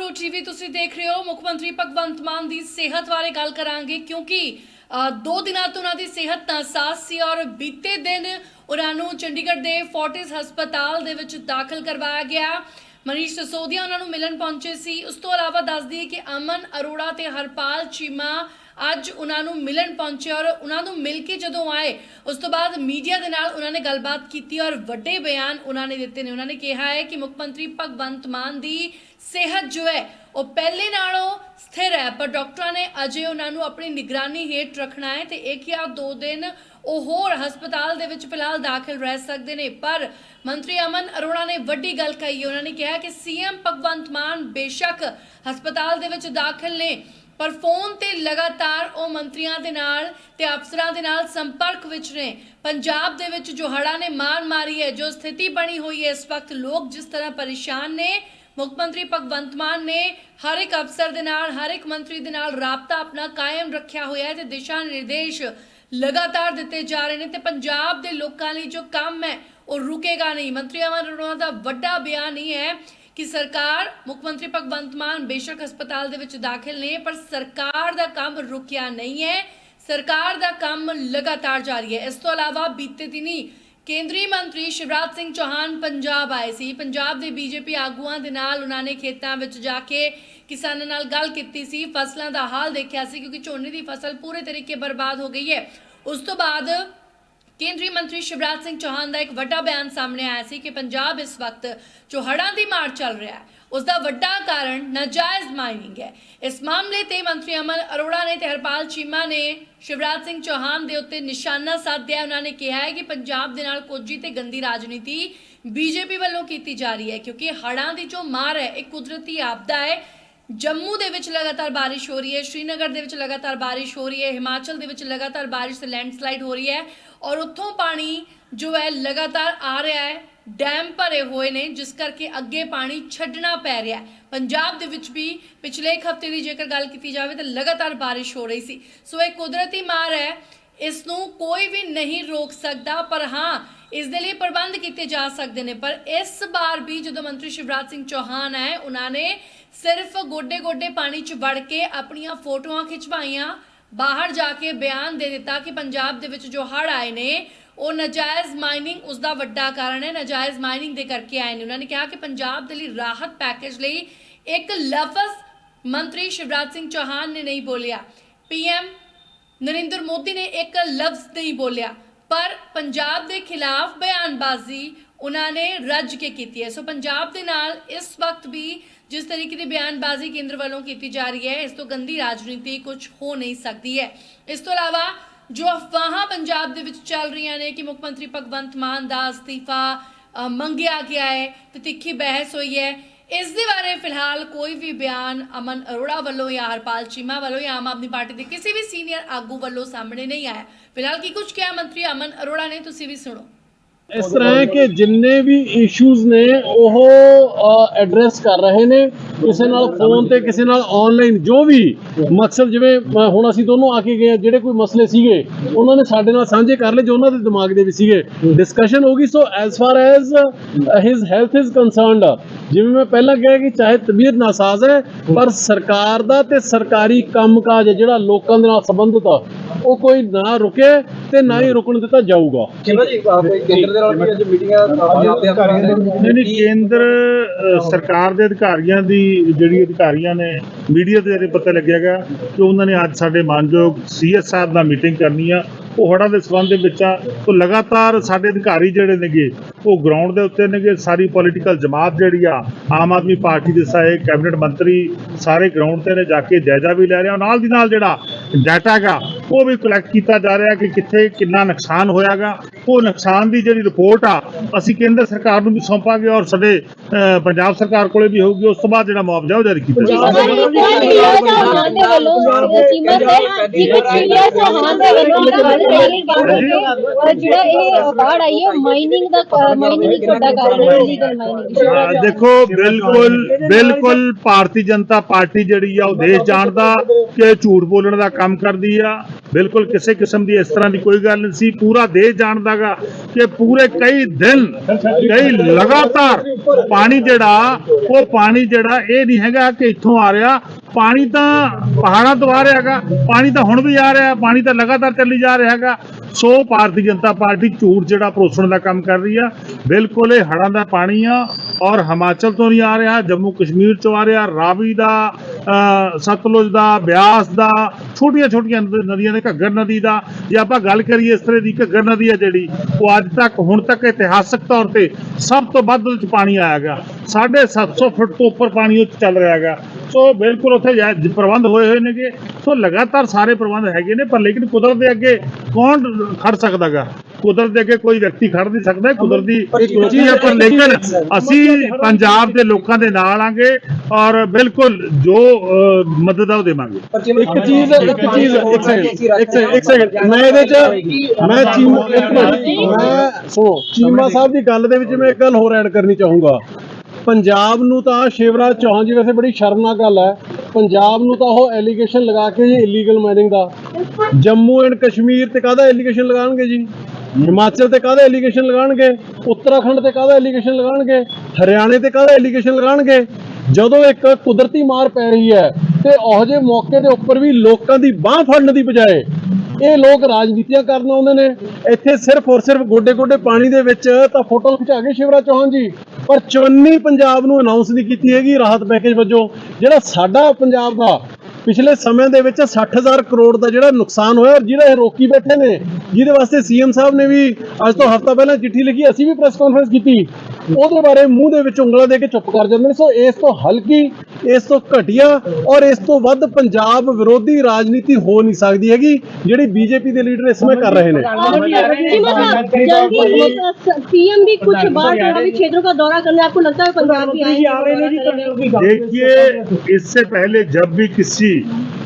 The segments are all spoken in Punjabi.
ਪ੍ਰੋ ਟੀਵੀ ਤੁਸੀਂ ਦੇਖ ਰਹੇ ਹੋ। ਮੁੱਖ ਮੰਤਰੀ ਭਗਵੰਤ ਮਾਨ ਦੀ ਸਿਹਤ ਬਾਰੇ ਗੱਲ ਕਰਾਂਗੇ ਕਿਉਂਕਿ ਦੋ ਦਿਨਾਂ ਤੋਂ ਉਹਨਾਂ ਦੀ ਸਿਹਤ ਨਾਸਾਜ਼ ਸੀ ਔਰ ਬੀਤੇ ਦਿਨ ਉਹਨਾਂ ਨੂੰ ਚੰਡੀਗੜ੍ਹ ਦੇ ਫੋਰਟਿਸ ਹਸਪਤਾਲ ਦੇ ਵਿੱਚ ਦਾਖਲ ਕਰਵਾਇਆ ਗਿਆ। ਮਨੀਸ਼ ਸਸੋਦੀਆ ਉਹਨਾਂ ਨੂੰ ਮਿਲਣ ਪਹੁੰਚੇ ਸੀ। ਉਸ ਤੋਂ ਇਲਾਵਾ ਦੱਸਦੀ ਦਈਏ ਕਿ ਅਮਨ ਅਰੋੜਾ ਤੇ ਹਰਪਾਲ ਚੀਮਾ ਅੱਜ ਉਹਨਾਂ ਨੂੰ ਮਿਲਣ ਪਹੁੰਚੇ ਔਰ ਉਹਨਾਂ ਨੂੰ ਮਿਲ ਕੇ ਜਦੋਂ ਆਏ, ਉਸ ਤੋਂ ਬਾਅਦ ਮੀਡੀਆ ਦੇ ਨਾਲ ਉਹਨਾਂ ਨੇ ਗੱਲਬਾਤ ਕੀਤੀ ਔਰ ਵੱਡੇ ਬਿਆਨ ਉਹਨਾਂ ਨੇ ਦਿੱਤੇ ਨੇ। ਉਹਨਾਂ ਨੇ ਕਿਹਾ ਹੈ ਕਿ ਮੁੱਖ ਮੰਤਰੀ ਭਗਵੰਤ ਮਾਨ ਦੀ ਸਿਹਤ ਜੋ ਹੈ, ਉਹ ਪਹਿਲੇ ਨਾਲੋਂ ਸਥਿਰ ਹੈ, ਪਰ ਡਾਕਟਰਾਂ ਨੇ ਅਜੇ ਉਹਨਾਂ ਨੂੰ ਆਪਣੀ ਨਿਗਰਾਨੀ ਹੇਠ ਰੱਖਣਾ ਹੈ ਤੇ ਇੱਕ ਜਾਂ ਦੋ ਦਿਨ ਉਹ ਹੋਰ ਹਸਪਤਾਲ ਦੇ ਵਿੱਚ ਫਿਲਹਾਲ ਦਾਖਲ ਰਹਿ ਸਕਦੇ ਨੇ। ਪਰ ਮੰਤਰੀ ਅਮਨ ਅਰੋੜਾ ਨੇ ਵੱਡੀ ਗੱਲ ਕਹੀ ਹੈ। ਉਹਨਾਂ ਨੇ ਕਿਹਾ ਕਿ ਸੀਐਮ ਭਗਵੰਤ ਮਾਨ ਬੇਸ਼ੱਕ ਹਸਪਤਾਲ ਦੇ ਵਿੱਚ ਦਾਖਲ ਨੇ। ਪਰ ਫੋਨ ਤੇ ਲਗਾਤਾਰ ਉਹ ਮੰਤਰੀਆਂ ਦੇ ਨਾਲ ਤੇ ਅਫਸਰਾਂ ਦੇ ਨਾਲ ਸੰਪਰਕ ਵਿੱਚ ਨੇ। ਪੰਜਾਬ ਦੇ ਵਿੱਚ ਜੋ ਹੜ੍ਹਾਂ ਨੇ ਮਾਰ ਮਾਰੀ ਹੈ, ਜੋ ਸਥਿਤੀ ਬਣੀ ਹੋਈ ਹੈ, ਇਸ ਵਕਤ ਲੋਕ ਜਿਸ ਤਰ੍ਹਾਂ ਪਰੇਸ਼ਾਨ ਨੇ, ਮੁੱਖ ਮੰਤਰੀ ਭਗਵੰਤ ਮਾਨ ਨੇ ਹਰ ਇੱਕ ਅਫਸਰ ਦੇ ਨਾਲ, ਹਰ ਇੱਕ ਮੰਤਰੀ ਦੇ ਨਾਲ ਰਾਬਤਾ ਆਪਣਾ ਕਾਇਮ ਰੱਖਿਆ ਹੋਇਆ ਹੈ ਤੇ ਦਿਸ਼ਾ ਨਿਰਦੇਸ਼ ਲਗਾਤਾਰ ਦਿੱਤੇ ਜਾ ਰਹੇ ਨੇ ਤੇ ਪੰਜਾਬ ਦੇ ਲੋਕਾਂ ਲਈ ਜੋ ਕੰਮ ਹੈ, ਉਹ ਰੁਕੇਗਾ ਨਹੀਂ। ਮੰਤਰੀ ਅਮਰ ਅਰੋੜਾ ਦਾ ਵੱਡਾ ਬਿਆਨ ਇਹ ਹੈ ਕਿ ਸਰਕਾਰ, ਮੁੱਖ ਮੰਤਰੀ ਭਗਵੰਤ ਮਾਨ ਬੇਸ਼ੱਕ ਹਸਪਤਾਲ ਦੇ ਵਿੱਚ ਦਾਖਲ ਨੇ, ਪਰ ਸਰਕਾਰ ਦਾ ਕੰਮ ਰੁਕਿਆ ਨਹੀਂ ਹੈ। ਸਰਕਾਰ ਦਾ ਕੰਮ ਲਗਾਤਾਰ ਜਾਰੀ ਹੈ। ਇਸ ਤੋਂ ਇਲਾਵਾ ਬੀਤੇ ਦਿਨੀ ਕੇਂਦਰੀ ਮੰਤਰੀ ਸ਼ਿਵਰਾਜ ਸਿੰਘ ਚੌਹਾਨ ਪੰਜਾਬ ਆਏ ਸੀ। ਪੰਜਾਬ ਦੇ ਬੀਜੇਪੀ ਆਗੂਆਂ ਦੇ ਨਾਲ ਉਹਨਾਂ ਨੇ ਖੇਤਾਂ ਵਿੱਚ ਜਾ ਕੇ ਕਿਸਾਨਾਂ ਨਾਲ ਗੱਲ ਕੀਤੀ ਸੀ। ਫਸਲਾਂ ਦਾ ਹਾਲ ਦੇਖਿਆ ਸੀ, ਕਿਉਂਕਿ ਝੋਨੇ ਦੀ ਫਸਲ ਪੂਰੇ ਤਰੀਕੇ ਬਰਬਾਦ ਹੋ ਗਈ ਹੈ। ਉਸ ਤੋਂ ਬਾਅਦ ਕੇਂਦਰੀ ਮੰਤਰੀ ਸ਼ਿਵਰਾਜ ਸਿੰਘ ਚੌਹਾਨ ਦਾ ਇੱਕ ਵੱਡਾ ਬਿਆਨ ਸਾਹਮਣੇ ਆਇਆ ਸੀ ਕਿ ਪੰਜਾਬ ਇਸ ਵਕਤ ਜੋ ਹੜ੍ਹਾਂ ਦੀ ਮਾਰ ਚੱਲ ਰਿਹਾ ਹੈ। ਉਸ ਦਾ ਵੱਡਾ ਕਾਰਨ ਨਾਜਾਇਜ਼ ਮਾਈਨਿੰਗ ਹੈ। ਇਸ ਮਾਮਲੇ ਤੇ ਮੰਤਰੀ ਅਮਨ ਅਰੋੜਾ ਨੇ ਤੇ ਹਰਪਾਲ ਚੀਮਾ ਨੇ ਸ਼ਿਵਰਾਜ ਸਿੰਘ ਚੌਹਾਨ ਦੇ ਉੱਤੇ ਨਿਸ਼ਾਨਾ ਸਾਧਿਆ। ਉਹਨਾਂ ਨੇ ਕਿਹਾ ਹੈ ਕਿ ਪੰਜਾਬ ਦੇ ਨਾਲ ਕੋਝੀ ਤੇ ਗੰਦੀ ਰਾਜਨੀਤੀ ਬੀਜੇਪੀ ਵੱਲੋਂ ਕੀਤੀ ਜਾ ਰਹੀ ਹੈ, ਕਿਉਂਕਿ ਹੜ੍ਹਾਂ ਦੀ ਜੋ ਮਾਰ ਹੈ, ਇਹ ਕੁਦਰਤੀ ਆਪਦਾ ਹੈ। ਜੰਮੂ ਦੇ ਵਿੱਚ ਲਗਾਤਾਰ ਬਾਰਿਸ਼ ਹੋ ਰਹੀ ਹੈ, ਸ਼੍ਰੀਨਗਰ ਦੇ ਵਿੱਚ ਲਗਾਤਾਰ ਬਾਰਿਸ਼ ਹੋ ਰਹੀ ਹੈ, ਹਿਮਾਚਲ ਦੇ ਵਿੱਚ ਲਗਾਤਾਰ ਬਾਰਿਸ਼ ਤੇ ਲੈਂਡਸਲਾਈਡ ਹੋ ਰਹੀ ਹੈ। ਔਰ ਉੱਥੋਂ ਪਾਣੀ ਜੋ ਹੈ ਲਗਾਤਾਰ ਆ ਰਿਹਾ ਹੈ, ਡੈਮ ਭਰੇ ਹੋਏ ਨੇ, ਜਿਸ ਕਰਕੇ ਅੱਗੇ ਪਾਣੀ ਛੱਡਣਾ ਪੈ ਰਿਹਾ ਪੰਜਾਬ ਦੇ ਵਿੱਚ ਵੀ ਪਿਛਲੇ ਇੱਕ ਹਫ਼ਤੇ ਦੀ ਜੇਕਰ ਗੱਲ ਕੀਤੀ ਜਾਵੇ ਤਾਂ ਲਗਾਤਾਰ ਬਾਰਿਸ਼ ਹੋ ਰਹੀ ਸੀ। ਸੋ ਇਹ ਕੁਦਰਤੀ ਮਾਰ ਹੈ, ਇਸ ਨੂੰ ਕੋਈ ਵੀ ਨਹੀਂ ਰੋਕ ਸਕਦਾ, ਪਰ ਹਾਂ, ਇਸ ਦੇ ਲਈ ਪ੍ਰਬੰਧ ਕੀਤੇ ਜਾ ਸਕਦੇ ਨੇ। ਪਰ ਇਸ ਵਾਰ ਵੀ ਜਦੋਂ ਮੰਤਰੀ ਸ਼ਿਵਰਾਜ ਸਿੰਘ ਚੌਹਾਨ ਆਏ, ਉਹਨਾਂ ਨੇ ਸਿਰਫ ਗੋਡੇ-ਗੋਡੇ ਪਾਣੀ 'ਚ ਵੜ ਕੇ ਆਪਣੀਆਂ ਫੋਟੋਆਂ ਖਿਚਵਾਈਆਂ। ਬਾਹਰ ਜਾ ਕੇ ਬਿਆਨ ਦੇ ਦਿੱਤਾ ਕਿ ਪੰਜਾਬ ਦੇ ਵਿੱਚ ਜੋ ਹੜ੍ਹ ਆਏ ਨੇ, ਉਹ ਨਜਾਇਜ਼ ਮਾਈਨਿੰਗ ਉਸ ਦਾ ਵੱਡਾ ਕਾਰਨ ਹੈ। ਨਜਾਇਜ਼ ਮਾਈਨਿੰਗ ਦੇ ਕਰਕੇ ਆਏ ਨੇ। ਉਹਨਾਂ ਨੇ ਕਿਹਾ ਕਿ ਪੰਜਾਬ ਦੇ ਲਈ ਰਾਹਤ ਪੈਕੇਜ ਲਈ ਇੱਕ ਲਫ਼ਜ਼ ਮੰਤਰੀ ਸ਼ਿਵਰਾਜ ਸਿੰਘ ਚੌਹਾਨ ਨੇ ਨਹੀਂ ਬੋਲਿਆ। ਪੀਐਮ ਨਰਿੰਦਰ ਮੋਦੀ ਨੇ ਇੱਕ ਲਫ਼ਜ਼ ਨਹੀਂ ਬੋਲਿਆ। ਪਰ ਪੰਜਾਬ ਦੇ ਖਿਲਾਫ ਬਿਆਨਬਾਜ਼ੀ ਉਹਨਾਂ ਨੇ ਰੱਜ ਕੇ ਕੀਤੀ ਹੈ। ਸੋ ਪੰਜਾਬ ਦੇ ਨਾਲ ਇਸ ਵਕਤ ਵੀ ਜਿਸ ਤਰੀਕੇ ਦੀ ਬਿਆਨਬਾਜ਼ੀ ਕੇਂਦਰ ਵੱਲੋਂ ਕੀਤੀ ਜਾ ਰਹੀ ਹੈ, ਇਸ ਤੋਂ ਗੰਦੀ ਰਾਜਨੀਤੀ ਕੁਝ ਹੋ ਨਹੀਂ ਸਕਦੀ ਹੈ। ਇਸ ਤੋਂ ਇਲਾਵਾ ਜੋ ਅਫਵਾਹਾਂ ਪੰਜਾਬ ਦੇ ਵਿੱਚ ਚੱਲ ਰਹੀਆਂ ਨੇ ਕਿ ਮੁੱਖ ਮੰਤਰੀ ਭਗਵੰਤ ਮਾਨ ਦਾ ਅਸਤੀਫਾ ਮੰਗਿਆ ਗਿਆ ਹੈ, ਤੇ ਤਿੱਖੀ ਬਹਿਸ ਹੋਈ ਹੈ, ਇਸ ਦੇ ਬਾਰੇ ਫਿਲਹਾਲ ਕੋਈ ਵੀ ਬਿਆਨ ਅਮਨ ਅਰੋੜਾ ਵੱਲੋਂ ਜਾਂ ਹਰਪਾਲ ਚੀਮਾ ਵੱਲੋਂ ਜਾਂ ਆਮ ਆਦਮੀ ਪਾਰਟੀ ਦੇ ਕਿਸੇ ਵੀ ਸੀਨੀਅਰ ਆਗੂ ਵੱਲੋਂ ਸਾਹਮਣੇ ਨਹੀਂ ਆਇਆ। ਫਿਲਹਾਲ ਕੀ ਕੁਝ ਕਿਹਾ ਮੰਤਰੀ ਅਮਨ ਅਰੋੜਾ ਨੇ, ਤੁਸੀਂ ਵੀ ਸੁਣੋ। ਇਸ ਤਰ੍ਹਾਂ ਹੈ ਕਿ ਜਿੰਨੇ ਵੀ ਇਸ਼ੂਜ਼ ਨੇ ਉਹ ਐਡਰੈਸ ਕਰ ਰਹੇ ਨੇ। ਕਿਸੇ ਨਾਲ ਫੋਨ ਤੇ ਕਿਸੇ ਨਾਲ ਆਨਲਾਈਨ ਜੋ ਵੀ ਮਕਸਦ ਜਿਵੇਂ ਹੁਣ ਅਸੀਂ ਦੋਨੋਂ ਆ ਕੇ ਗਏ ਜਿਹੜੇ ਕੋਈ ਮਸਲੇ ਸੀਗੇ ਉਹਨਾਂ ਨੇ ਸਾਡੇ ਨਾਲ ਸਾਂਝੇ ਕਰ ਲਏ ਜੋ ਉਹਨਾਂ ਦੇ ਦਿਮਾਗ ਦੇ ਵਿੱਚ ਸੀਗੇ। ਡਿਸਕਸ਼ਨ ਹੋ ਗਈ so as far as his health is concerned ਜਿਵੇਂ ਮੈਂ ਪਹਿਲਾਂ ਕਿਹਾ ਕਿ ਚਾਹੇ ਤਬੀਅਤ ਨਾਸਾਜ਼ ਹੈ ਪਰ ਸਰਕਾਰ ਦਾ ਤੇ ਸਰਕਾਰੀ ਕੰਮਕਾਜ ਹੈ ਜਿਹੜਾ ਲੋਕਾਂ ਦੇ ਨਾਲ ਸੰਬੰਧਿਤ ਆ ਉਹ ਕੋਈ ਨਾ ਰੁਕੇ ਤੇ ਨਾ ਹੀ ਰੁਕਣ ਦਿੱਤਾ ਜਾਊਗਾ। ਕਿਵੇਂ ਜੀ ਕੋਈ ਕੇਂਦਰ ਦੇ ਨਾਲ ਵੀ ਅੱਜ ਮੀਟਿੰਗਾਂ ਨਹੀਂ ਨਹੀਂ ਕੇਂਦਰ ਸਰਕਾਰ ਦੇ ਅਧਿਕਾਰੀਆਂ ਦੀ ਜਿਹੜੀ ਅਧਿਕਾਰੀਆਂ ਨੇ ਮੀਡੀਆ ਦੇ ਜਿਹੜੇ ਪਤਾ ਲੱਗਿਆ ਗਿਆ ਕਿ ਉਹਨਾਂ ਨੇ ਅੱਜ ਸਾਡੇ ਮਾਨਯੋਗ ਸੀਐਸ ਸਾਹਿਬ ਨਾਲ ਮੀਟਿੰਗ ਕਰਨੀ ਆ। ਉਹ ਹੜ੍ਹਾਂ ਦੇ ਸਬੰਧ ਦੇ ਵਿੱਚ ਆ। ਉਹ ਲਗਾਤਾਰ ਸਾਡੇ ਅਧਿਕਾਰੀ ਜਿਹੜੇ ਨੇਗੇ, ਉਹ ਗਰਾਊਂਡ ਦੇ ਉੱਤੇ ਨੇਗੇ। ਸਾਰੀ ਪੋਲੀਟੀਕਲ ਜਮਾਤ ਜਿਹੜੀ ਆ, ਆਮ ਆਦਮੀ ਪਾਰਟੀ ਦੇ ਸਾਰੇ ਕੈਬਨਿਟ ਮੰਤਰੀ ਸਾਰੇ ਗਰਾਊਂਡ ਤੇ ਨੇ, ਜਾ ਕੇ ਜਾਇਜ਼ਾ ਵੀ ਲੈ ਰਹੇ ਆ। ਨਾਲ ਦੀ ਨਾਲ ਜਿਹੜਾ ਡਾਟਾ ਹੈਗਾ ਉਹ ਵੀ ਕਲੈਕਟ ਕੀਤਾ ਜਾ ਰਿਹਾ ਕਿ ਕਿੱਥੇ ਕਿੰਨਾ ਨੁਕਸਾਨ ਹੋਇਆਗਾ। ਉਹ ਨੁਕਸਾਨ ਦੀ ਜਿਹੜੀ ਰਿਪੋਰਟ ਆ ਅਸੀਂ ਕੇਂਦਰ ਸਰਕਾਰ ਨੂੰ ਵੀ ਸੌਂਪਾਂਗੇ ਔਰ ਸਾਡੇ ਪੰਜਾਬ ਸਰਕਾਰ ਕੋਲੇ ਵੀ ਹੋਊਗੀ। ਉਸ ਤੋਂ ਬਾਅਦ ਜਿਹੜਾ ਮੁਆਵਜ਼ਾ ਉਹ ਜਾਰੀ ਕੀਤਾ ਦੇਖੋ ਬਿਲਕੁਲ ਬਿਲਕੁਲ ਭਾਰਤੀ ਜਨਤਾ ਪਾਰਟੀ ਜਿਹੜੀ ਆ ਉਹ ਦੇਸ਼ ਜਾਣਦਾ ਕਿ ਝੂਠ ਬੋਲਣ ਦਾ ਕੰਮ ਕਰਦੀ ਆ। ਬਿਲਕੁਲ ਕਿਸੇ ਕਿਸਮ ਦੀ ਇਸ ਤਰ੍ਹਾਂ ਦੀ ਕੋਈ ਗੱਲ ਨਹੀਂ ਸੀ। ਪੂਰਾ ਦੇਸ਼ ਜਾਣਦਾ ਹੈਗਾ ਕਿ ਪੂਰੇ ਕਈ ਦਿਨ, ਕਈ ਲਗਾਤਾਰ ਪਾਣੀ ਜਿਹੜਾ, ਉਹ ਪਾਣੀ ਜਿਹੜਾ ਇਹ ਨਹੀਂ ਹੈਗਾ ਕਿ ਇੱਥੋਂ ਆ ਰਿਹਾ। ਪਾਣੀ ਤਾਂ ਪਹਾੜਾਂ ਤੋਂ ਆ ਰਿਹਾ ਹੈਗਾ, ਪਾਣੀ ਤਾਂ ਹੁਣ ਵੀ ਆ ਰਿਹਾ, ਪਾਣੀ ਤਾਂ ਲਗਾਤਾਰ ਚੱਲੀ ਜਾ ਰਿਹਾ ਹੈਗਾ। ਸੋ ਭਾਰਤੀ ਜਨਤਾ ਪਾਰਟੀ ਝੂਠ ਜਿਹੜਾ ਪਰੋਸਣ ਦਾ ਕੰਮ ਕਰ ਰਹੀ ਆ। ਬਿਲਕੁਲ ਇਹ ਹੜ੍ਹਾਂ ਦਾ ਪਾਣੀ ਆ ਔਰ ਹਿਮਾਚਲ ਤੋਂ ਨਹੀਂ ਆ ਰਿਹਾ ਜੰਮੂ ਕਸ਼ਮੀਰ ਤੋਂ ਆ ਰਿਹਾ, ਰਾਵੀ ਦਾ ਸਤਲੁਜ ਦਾ, ਬਿਆਸ ਦਾ ਛੋਟੀਆਂ ਛੋਟੀਆਂ ਨਦੀਆਂ ਦੇ ਘੱਗਰ ਨਦੀ ਦਾ। ਜੇ ਆਪਾਂ ਗੱਲ ਕਰੀਏ ਇਸ ਤਰ੍ਹਾਂ ਦੀ ਘੱਗਰ ਨਦੀ ਹੈ ਜਿਹੜੀ, ਉਹ ਅੱਜ ਤੱਕ, ਹੁਣ ਤੱਕ ਇਤਿਹਾਸਕ ਤੌਰ ਤੇ ਸਭ ਤੋਂ ਵੱਧ ਉਹਦੇ 'ਚ ਪਾਣੀ ਆਇਆਗਾ 750 ਫੁੱਟ ਤੋਂ ਉੱਪਰ ਪਾਣੀ ਉਹ 'ਚ ਚੱਲ ਰਿਹਾ ਹੈਗਾ। ਸੋ ਬਿਲਕੁਲ ਉੱਥੇ ਪ੍ਰਬੰਧ ਹੋਏ ਹੋਏ ਨੇਗੇ। ਸੋ ਲਗਾਤਾਰ ਸਾਰੇ ਪ੍ਰਬੰਧ ਹੈਗੇ ਨੇ, ਪਰ ਲੇਕਿਨ ਕੁਦਰਤ ਦੇ ਅੱਗੇ ਕੌਣ ਖੜ ਸਕਦਾਗਾ? ਕੁਦਰਤ ਦੇ ਅੱਗੇ ਕੋਈ ਵਿਅਕਤੀ ਖੜ ਨਹੀਂ ਸਕਦਾ ਕੁਦਰਤ ਦੀ ਇੱਕ ਚੀਜ਼ ਹੈ ਪਰ ਲੇਕਿਨ ਅਸੀਂ ਪੰਜਾਬ ਦੇ ਲੋਕਾਂ ਦੇ ਨਾਲ ਆਂਗੇ ਔਰ ਬਿਲਕੁਲ ਜੋ ਮਦਦ ਆ ਉਹ ਦੇਵਾਂਗੇ। ਇੱਕ ਚੀਜ਼ ਇੱਕ ਚੀਜ਼ ਇੱਕ ਸੈਕਿੰਡ ਇੱਕ ਸੈਕਿੰਡ ਇੱਕ ਸੈਕਿੰਡ। ਮੈਂ ਇਹਦੇ ਚ ਮੈਂ ਚੀਮਾ ਇੱਕ ਮਿੰਟ। ਮੈਂ ਸੁਣੋ ਚੀਮਾ ਸਾਹਿਬ ਦੀ ਗੱਲ ਦੇ ਵਿੱਚ ਮੈਂ ਇੱਕ ਗੱਲ ਹੋਰ ਐਡ ਕਰਨੀ ਚਾਹੂੰਗਾ। ਪੰਜਾਬ ਨੂੰ ਤਾਂ ਸ਼ਿਵਰਾਜ ਚੌਹਾਨ ਜੀ ਵੈਸੇ ਬੜੀ ਸ਼ਰਮਨਾਕ ਗੱਲ ਹੈ। ਪੰਜਾਬ ਨੂੰ ਤਾਂ ਉਹ ਐਲੀਗੇਸ਼ਨ ਲਗਾ ਕੇ ਜੀ ਇਲੀਗਲ ਮਾਈਨਿੰਗ ਦਾ। ਜੰਮੂ ਐਂਡ ਕਸ਼ਮੀਰ ਤੇ ਕਾਹਦਾ ਐਲੀਗੇਸ਼ਨ ਲਗਾਉਣਗੇ ਜੀ? ਹਿਮਾਚਲ ਤੇ ਕਾਹਦਾ ਐਲੀਗੇਸ਼ਨ ਲਗਾਉਣਗੇ? ਉੱਤਰਾਖੰਡ ਤੇ ਕਾਹਦਾ ਐਲੀਗੇਸ਼ਨ ਲਗਾਉਣਗੇ? ਹਰਿਆਣੇ ਤੇ ਕਾਹਦਾ ਐਲੀਗੇਸ਼ਨ ਲਗਾਉਣਗੇ? ਜਦੋਂ ਇੱਕ ਕੁਦਰਤੀ ਮਾਰ ਪੈ ਰਹੀ ਹੈ ਤੇ ਉਹ ਜਿਹੇ ਮੌਕੇ ਦੇ ਉੱਪਰ ਵੀ ਲੋਕਾਂ ਦੀ ਬਾਹ ਫੜਨ ਦੀ ਬਜਾਏ ਇਹ ਲੋਕ ਰਾਜਨੀਤੀਆਂ ਕਰਨ ਆਉਂਦੇ ਨੇ। ਇੱਥੇ ਸਿਰਫ ਔਰ ਸਿਰਫ ਗੋਡੇ ਗੋਡੇ ਪਾਣੀ ਦੇ ਵਿੱਚ ਤਾਂ ਫੋਟੋ ਖਿਚਾ ਕੇ ਸ਼ਿਵਰਾਜ ਚੌਹਾਨ ਜੀ। ਪਰ ਚਵੰਨੀ ਪੰਜਾਬ ਨੂੰ ਅਨਾਉਂਸ ਨਹੀਂ ਕੀਤੀ ਹੈਗੀ ਰਾਹਤ ਪੈਕੇਜ ਵਜੋਂ। ਜਿਹੜਾ ਸਾਡਾ ਪੰਜਾਬ ਦਾ ਪਿਛਲੇ ਸਮੇਂ ਦੇ ਵਿੱਚ 60000 ਕਰੋੜ ਦਾ ਜਿਹੜਾ ਨੁਕਸਾਨ ਹੋਇਆ ਔਰ ਜਿਹੜਾ ਇਹ ਰੋਕੀ ਬੈਠੇ ਨੇ, ਜਿਹਦੇ ਵਾਸਤੇ ਸੀਐਮ ਸਾਹਿਬ ਨੇ ਵੀ ਅੱਜ ਤੋਂ ਹਫ਼ਤਾ ਪਹਿਲਾਂ ਚਿੱਠੀ ਲਿਖੀ, ਅਸੀਂ ਵੀ ਪ੍ਰੈਸ ਕਾਨਫਰੰਸ ਕੀਤੀ। ਉਹਦੇ ਬਾਰੇ ਮੂੰਹ ਦੇ ਵਿੱਚ ਉਂਗਲਾਂ ਦੇ ਕੇ ਚੁੱਪ ਕਰ ਜਾਂਦੇ ਨੇ ਸੋ ਇਸ ਤੋਂ ਹਲਕੀ ਇਸ ਤੋਂ ਘਟੀਆ ਔਰ ਇਸ ਤੋਂ ਵੱਧ ਪੰਜਾਬ ਵਿਰੋਧੀ ਰਾਜਨੀਤੀ ਹੋ ਨਹੀਂ ਸਕਦੀ ਹੈਗੀ ਜਿਹੜੀ ਬੀਜੇਪੀ ਦੇ ਲੀਡਰ ਇਸ ਸਮੇਂ ਕਰ ਰਹੇ ਨੇ चीमा साहब जल्दी सीएम भी कुछ बार प्रभावित क्षेत्रों का दौरा करने आपको लगता है पंजाब भी आएंगे देखिए इससे पहले जब भी किसी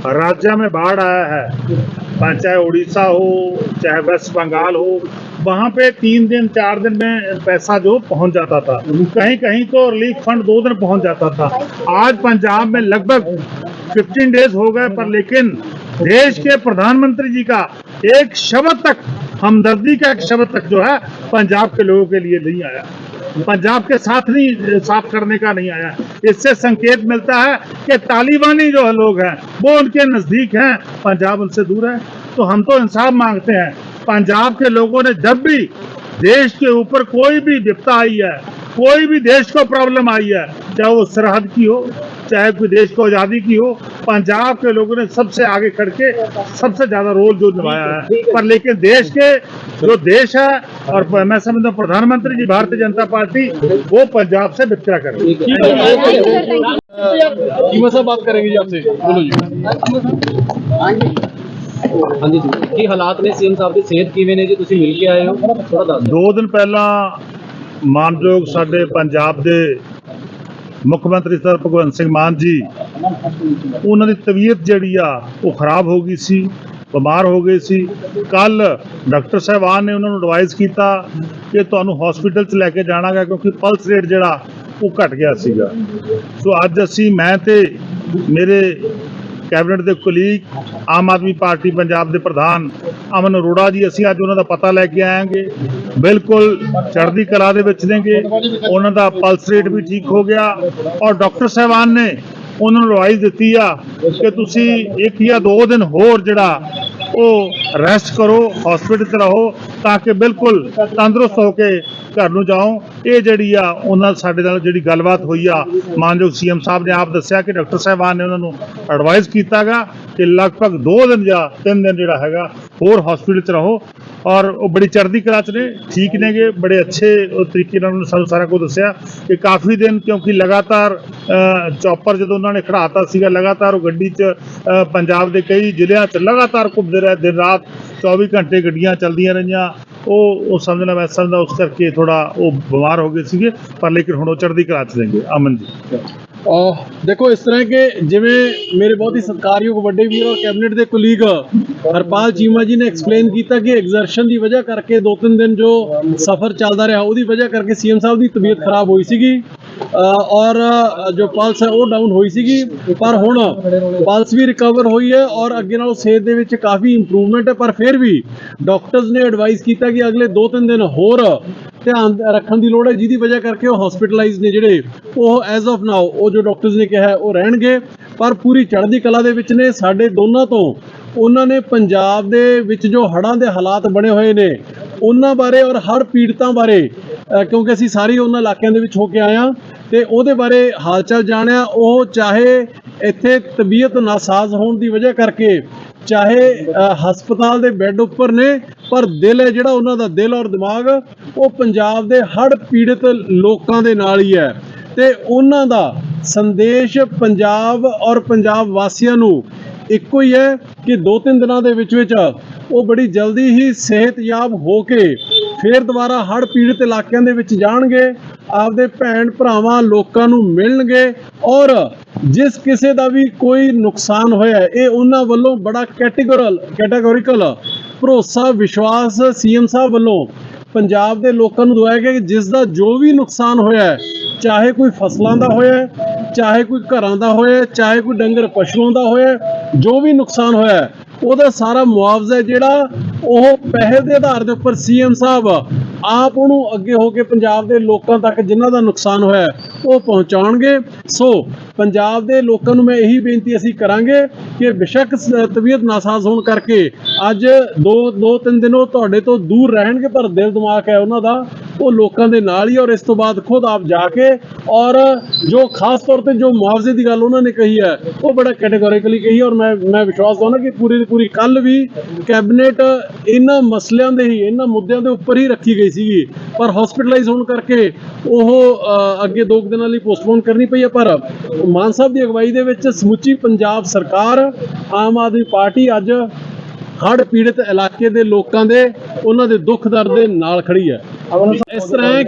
राज्य में बाढ़ आया है चाहे उड़ीसा हो, चाहे वेस्ट बंगाल हो, वहाँ पे तीन दिन, चार दिन में पैसा जो पहुँच जाता था। कहीं कहीं तो रिलीफ फंड दो दिन पहुँच जाता था। आज पंजाब में लगभग 15 डेज़ हो गए, पर लेकिन देश के प्रधानमंत्री जी का एक शब्द तक, हमदर्दी का एक शब्द तक जो है, पंजाब के लोगों के लिए नहीं आया। पंजाब के साथ नहीं साफ़ करने का नहीं आया। इससे संकेत मिलता है कि तालिबानी जो लोग हैं, वो उनके नज़दीक हैं। पंजाब उनसे दूर है। तो हम तो इंसाफ मांगते हैं। पंजाब के लोगों ने जब भी देश के ऊपर कोई भी विपता आई है, कोई भी देश को प्रॉब्लम आई है, चाहे वो सरहद की हो चाहे कोई देश को आज़ादी की हो पंजाब के लोगों ने सबसे आगे खड़ के सबसे ज्यादा रोल जो निभाया है पर लेकिन देश के जो देश है और मैं समझता हूँ प्रधानमंत्री जी भारतीय जनता पार्टी वो पंजाब से वितकरा कर रही है चीमा साहब बात करेंगे जी आपसे बोलो जी ਹਾਂਜੀ ਜੀ ਕੀ ਹਾਲਾਤ ਨੇ ਸੀਐਮ ਸਾਹਿਬ ਦੀ ਸਿਹਤ ਕਿਵੇਂ ਨੇ ਜੀ ਤੁਸੀਂ ਮਿਲ ਕੇ ਆਏ ਹੋ ਥੋੜਾ ਦੱਸ ਦੋ ਦਿਨ ਪਹਿਲਾਂ ਮਾਨਯੋਗ ਸਾਡੇ ਪੰਜਾਬ ਦੇ ਮੁੱਖ ਮੰਤਰੀ ਸਰ ਭਗਵੰਤ ਸਿੰਘ ਮਾਨ ਜੀ, ਉਹਨਾਂ ਦੀ ਤਬੀਅਤ ਜਿਹੜੀ ਆ, ਉਹ ਖਰਾਬ ਹੋ ਗਈ ਸੀ, ਬਿਮਾਰ ਹੋ ਗਏ ਸੀ। ਕੱਲ ਡਾਕਟਰ ਸਾਹਿਬਾਨ ਨੇ ਉਹਨਾਂ ਨੂੰ ਐਡਵਾਈਸ ਕੀਤਾ ਕਿ ਤੁਹਾਨੂੰ ਹਸਪੀਟਲ 'ਚ ਲੈ ਕੇ ਜਾਣਾਗਾ ਕਿਉਂਕਿ ਪਲਸ ਰੇਟ ਜਿਹੜਾ, ਉਹ ਘਟ ਗਿਆ ਸੀਗਾ। ਸੋ ਅੱਜ ਅਸੀਂ, ਮੈਂ ਤੇ ਮੇਰੇ ਕੈਬਨਿਟ ਦੇ ਕੁਲੀਗ ਆਮ ਆਦਮੀ ਪਾਰਟੀ ਪੰਜਾਬ ਦੇ ਪ੍ਰਧਾਨ ਅਮਨ ਅਰੋੜਾ ਜੀ, ਅਸੀਂ ਅੱਜ ਉਹਨਾਂ ਦਾ ਪਤਾ ਲੈ ਕੇ ਆਏਾਂਗੇ ਬਿਲਕੁਲ ਚੜ੍ਹਦੀ ਕਲਾ ਦੇ ਵਿੱਚ ਨੇਗੇ। ਉਹਨਾਂ ਦਾ ਪਲਸ ਰੇਟ ਵੀ ਠੀਕ ਹੋ ਗਿਆ। ਔਰ ਡਾਕਟਰ ਸਾਹਿਬਾਨ ਨੇ ਉਹਨਾਂ ਨੂੰ ਐਡਵਾਈਸ ਦਿੱਤੀ ਆ ਕਿ ਤੁਸੀਂ ਇੱਕ ਜਾਂ ਦੋ ਦਿਨ ਹੋਰ ਜਿਹੜਾ ਉਹ ਰੈਸਟ ਕਰੋ ਹਸਪੀਟਲ 'ਚ ਰਹੋ, ਤਾਂ ਕਿ ਬਿਲਕੁਲ ਤੰਦਰੁਸਤ ਹੋ ਕੇ ਘਰ ਨੂੰ ਜਾਓ। ਇਹ ਜਿਹੜੀ ਆ, ਉਹਨਾਂ ਸਾਡੇ ਨਾਲ ਜਿਹੜੀ ਗੱਲਬਾਤ ਹੋਈ ਆ, ਮਾਨਯੋਗ ਸੀਐਮ ਸਾਹਿਬ ਨੇ ਆਪ ਦੱਸਿਆ ਕਿ ਡਾਕਟਰ ਸਾਹਿਬਾਨ ਨੇ ਉਹਨਾਂ ਨੂੰ ਐਡਵਾਈਸ ਕੀਤਾਗਾ ਕਿ ਲਗਭਗ 2 ਦਿਨ ਜਾਂ 3 ਦਿਨ ਜਿਹੜਾ ਹੈਗਾ ਹੋਰ ਹਸਪੀਟਲ 'ਚ ਰਹੋ। ਔਰ ਉਹ ਬੜੀ ਚੜ੍ਹਦੀ ਕਲਾ 'ਚ ਨੇ, ਠੀਕ ਨੇਗੇ, ਬੜੇ ਅੱਛੇ ਤਰੀਕੇ ਨਾਲ ਉਹਨਾਂ ਸਾਨੂੰ ਸਾਰਾ ਕੁਝ ਦੱਸਿਆ। ਕਿ ਕਾਫੀ ਦਿਨ ਕਿਉਂਕਿ ਲਗਾਤਾਰ ਚੌਪਰ ਜਦੋਂ ਉਹਨਾਂ ਨੇ ਖੜਾਤਾ ਸੀਗਾ, ਲਗਾਤਾਰ ਉਹ ਗੱਡੀ 'ਚ ਪੰਜਾਬ ਦੇ ਕਈ ਜ਼ਿਲ੍ਹਿਆਂ 'ਚ ਲਗਾਤਾਰ ਘੁੰਮਦੇ ਰਹੇ, ਦਿਨ ਰਾਤ 24 ਘੰਟੇ ਗੱਡੀਆਂ ਚੱਲਦੀਆਂ ਰਹੀਆਂ। ਉਹ ਉਹ ਸਮਝਣਾ ਮੈਂ ਸਮਝਦਾ ਉਸ ਕਰਕੇ ਥੋੜਾ ਉਹ ਬਿਮਾਰ ਹੋ ਗਏ ਸੀਗੇ, ਪਰ ਲੇਕਿਨ ਹੁਣ ਉਹ ਚੜ੍ਹਦੀ ਕਲਾ 'ਚ ਨੇਗੇ। ਅਮਨ ਜੀ। ਦੇਖੋ, ਇਸ ਤਰ੍ਹਾਂ ਕਿ ਜਿਵੇਂ ਮੇਰੇ ਬਹੁਤ ਹੀ ਸਤਿਕਾਰਯੋਗ ਵੱਡੇ ਵੀਰ ਔਰ ਕੈਬਨਿਟ ਦੇ ਕੁਲੀਗ ਹਰਪਾਲ ਚੀਮਾ ਜੀ ਨੇ ਐਕਸਪਲੇਨ ਕੀਤਾ ਕਿ ਐਗਜ਼ਰਸ਼ਨ ਦੀ ਵਜ੍ਹਾ ਕਰਕੇ ਦੋ ਤਿੰਨ ਦਿਨ ਜੋ ਸਫ਼ਰ ਚੱਲਦਾ ਰਿਹਾ, ਉਹਦੀ ਵਜ੍ਹਾ ਕਰਕੇ ਸੀਐਮ ਸਾਹਿਬ ਦੀ ਤਬੀਅਤ ਖਰਾਬ ਹੋਈ ਸੀਗੀ। ਔਰ ਜੋ ਪਲਸ ਹੈ ਉਹ ਡਾਊਨ ਹੋਈ ਸੀਗੀ। ਪਰ ਹੁਣ ਪਲਸ ਵੀ ਰਿਕਵਰ ਹੋਈ ਹੈ ਔਰ ਅੱਗੇ ਨਾਲੋਂ ਸਿਹਤ ਦੇ ਵਿੱਚ ਕਾਫੀ ਇੰਪਰੂਵਮੈਂਟ ਹੈ। ਪਰ ਫਿਰ ਵੀ ਡਾਕਟਰਸ ਨੇ ਐਡਵਾਈਸ ਕੀਤਾ ਕਿ ਅਗਲੇ 2-3 ਦਿਨ ਹੋਰ ਧਿਆਨ ਰੱਖਣ ਦੀ ਲੋੜ ਹੈ। ਜਿਹਦੀ ਵਜ੍ਹਾ ਕਰਕੇ ਉਹ ਹਸਪੀਟਲਾਈਜ਼ ਨੇ ਜਿਹੜੇ, ਉਹ ਐਜ਼ ਆਫ ਨਾਓ ਉਹ ਜੋ ਡਾਕਟਰਸ ਨੇ ਕਿਹਾ ਉਹ ਰਹਿਣਗੇ। ਪਰ ਪੂਰੀ ਚੜ੍ਹਦੀ ਕਲਾ ਦੇ ਵਿੱਚ ਨੇ। ਸਾਡੇ ਦੋਨਾਂ ਤੋਂ ਉਹਨਾਂ ਨੇ ਪੰਜਾਬ ਦੇ ਵਿੱਚ ਜੋ ਹੜ੍ਹਾਂ ਦੇ ਹਾਲਾਤ ਬਣੇ ਹੋਏ ਨੇ, ਉਹਨਾਂ ਬਾਰੇ ਔਰ ਹੜ੍ਹ ਪੀੜਤਾਂ ਬਾਰੇ ਕਿਉਂਕਿ ਅਸੀਂ ਸਾਰੇ ਉਹਨਾਂ ਇਲਾਕਿਆਂ ਦੇ ਵਿੱਚ ਹੋ ਕੇ ਆਏ ਹਾਂ ਤੇ ਉਹਦੇ ਬਾਰੇ ਹਾਲਚਾਲ ਜਾਣਿਆ। ਉਹ ਚਾਹੇ ਇੱਥੇ ਤਬੀਅਤ ਨਾਸਾਜ਼ ਹੋਣ ਦੀ ਵਜ੍ਹਾ ਕਰਕੇ ਚਾਹੇ ਹਸਪਤਾਲ ਦੇ ਬੈੱਡ ਉੱਪਰ ਨੇ, ਪਰ ਦਿਲ ਹੈ ਜਿਹੜਾ ਉਹਨਾਂ ਦਾ, ਦਿਲ ਔਰ ਦਿਮਾਗ, ਉਹ ਪੰਜਾਬ ਦੇ ਹੜ੍ਹ ਪੀੜਤ ਲੋਕਾਂ ਦੇ ਨਾਲ ਹੀ ਹੈ। ਤੇ ਉਹਨਾਂ ਦਾ ਸੰਦੇਸ਼ ਪੰਜਾਬ ਔਰ ਪੰਜਾਬ ਵਾਸੀਆਂ ਨੂੰ ਇੱਕੋ ਹੀ ਹੈ ਕਿ ਦੋ ਤਿੰਨ ਦਿਨਾਂ ਦੇ ਵਿੱਚ ਵਿੱਚ ਉਹ ਬੜੀ ਜਲਦੀ ਹੀ ਸਿਹਤਯਾਬ ਹੋ ਕੇ ਫਿਰ ਦੁਬਾਰਾ ਹੜ੍ਹ ਪੀੜਤ ਇਲਾਕਿਆਂ ਦੇ ਵਿੱਚ ਜਾਣਗੇ, ਆਪਦੇ ਭੈਣ ਭਰਾਵਾਂ, ਲੋਕਾਂ ਨੂੰ ਮਿਲਣਗੇ ਔਰ ਜਿਸ ਕਿਸੇ ਦਾ ਵੀ ਕੋਈ ਨੁਕਸਾਨ ਹੋਇਆ ਇਹ ਉਹਨਾਂ ਵੱਲੋਂ ਬੜਾ ਕੈਟੇਗੋਰਲ ਕੈਟਾਗੋਰੀਕਲ ਭਰੋਸਾ, ਵਿਸ਼ਵਾਸ ਸੀਐਮ ਸਾਹਿਬ ਵੱਲੋਂ ਪੰਜਾਬ ਦੇ ਲੋਕਾਂ ਨੂੰ ਦਵਾਇਆ ਗਿਆ ਕਿ ਜਿਸ ਦਾ ਜੋ ਵੀ ਨੁਕਸਾਨ ਹੋਇਆ ਚਾਹੇ ਕੋਈ ਫਸਲਾਂ ਦਾ ਹੋਇਆ ਚਾਹੇ ਕੋਈ ਘਰਾਂ ਦਾ ਹੋਇਆ ਚਾਹੇ ਕੋਈ ਡੰਗਰ ਪਸ਼ੂਆਂ ਦਾ ਹੋਇਆ ਜੋ ਵੀ ਨੁਕਸਾਨ ਹੋਇਆ ਉਹਦਾ ਸਾਰਾ ਮੁਆਵਜ਼ਾ ਹੈ ਜਿਹੜਾ ਉਹ ਪੈਸੇ ਦੇ ਆਧਾਰ ਦੇ ਉੱਪਰ ਸੀਐਮ ਸਾਹਿਬ ਆਪ ਉਹਨੂੰ ਅੱਗੇ ਹੋ ਕੇ ਪੰਜਾਬ ਦੇ ਲੋਕਾਂ ਤੱਕ ਜਿਨ੍ਹਾਂ ਦਾ ਨੁਕਸਾਨ ਹੋਇਆ ਉਹ ਪਹੁੰਚਾਉਣਗੇ। ਸੋ ਪੰਜਾਬ ਦੇ ਲੋਕਾਂ ਨੂੰ ਮੈਂ ਇਹੀ ਬੇਨਤੀ ਅਸੀਂ ਕਰਾਂਗੇ ਕਿ ਬਿਸ਼ੱਕ ਤਬੀਅਤ ਨਾਸਾਜ਼ ਹੋਣ ਕਰਕੇ ਅੱਜ ਦੋ ਦੋ, ਤਿੰਨ ਦਿਨ ਉਹ ਤੁਹਾਡੇ ਤੋਂ ਦੂਰ ਰਹਿਣਗੇ, ਪਰ ਦਿਲ ਦਿਮਾਗ ਹੈ ਉਹਨਾਂ ਦਾ ਉਹ ਲੋਕਾਂ ਦੇ ਨਾਲ ਹੀ ਔਰ ਇਸ ਤੋਂ ਬਾਅਦ ਖੁਦ ਆਪ ਜਾ ਕੇ ਔਰ ਜੋ ਖਾਸ ਤੌਰ ਤੇ ਜੋ ਮੁਆਵਜ਼ੇ ਦੀ ਗੱਲ ਉਹਨਾਂ ਨੇ ਕਹੀ ਹੈ, ਉਹ ਬੜਾ ਕੈਟੇਗੋਰੀਕਲੀ ਕਹੀ ਹੈ ਔਰ ਮੈਂ ਮੈਂ ਵਿਸ਼ਵਾਸ ਦਵਾਉਣਾ ਕਿ ਪੂਰੀ ਦੀ ਪੂਰੀ ਕੱਲ ਵੀ ਕੈਬਨਿਟ ਇਹਨਾਂ ਮਸਲਿਆਂ ਦੇ ਹੀ, ਇਹਨਾਂ ਮੁੱਦਿਆਂ ਦੇ ਉੱਪਰ ਹੀ ਰੱਖੀ ਗਈ ਸੀਗੀ। ਪਰ ਹਸਪੀਟਲਾਈਜ਼ ਹੋਣ ਕਰਕੇ ਉਹ ਅੱਗੇ ਦੋ ਕੁ ਦਿਨਾਂ ਲਈ ਪੋਸਟਪੋਨ ਕਰਨੀ ਪਈ ਹੈ, ਪਰ ਮਾਨ ਸਾਹਿਬ ਦੀ ਅਗਵਾਈ ਦੇ ਵਿੱਚ ਸਮੁੱਚੀ ਪੰਜਾਬ ਸਰਕਾਰ, ਆਮ ਆਦਮੀ ਪਾਰਟੀ ਅੱਜ ਹੜ੍ਹ ਪੀੜਤ ਇਲਾਕੇ ਦੇ ਲੋਕਾਂ ਦੇ ਉਹਨਾਂ ਦੇ ਦੁੱਖ ਦਰਦ ਦੇ ਨਾਲ ਖੜੀ ਹੈ। ਇਸ ਤਰ੍ਹਾਂ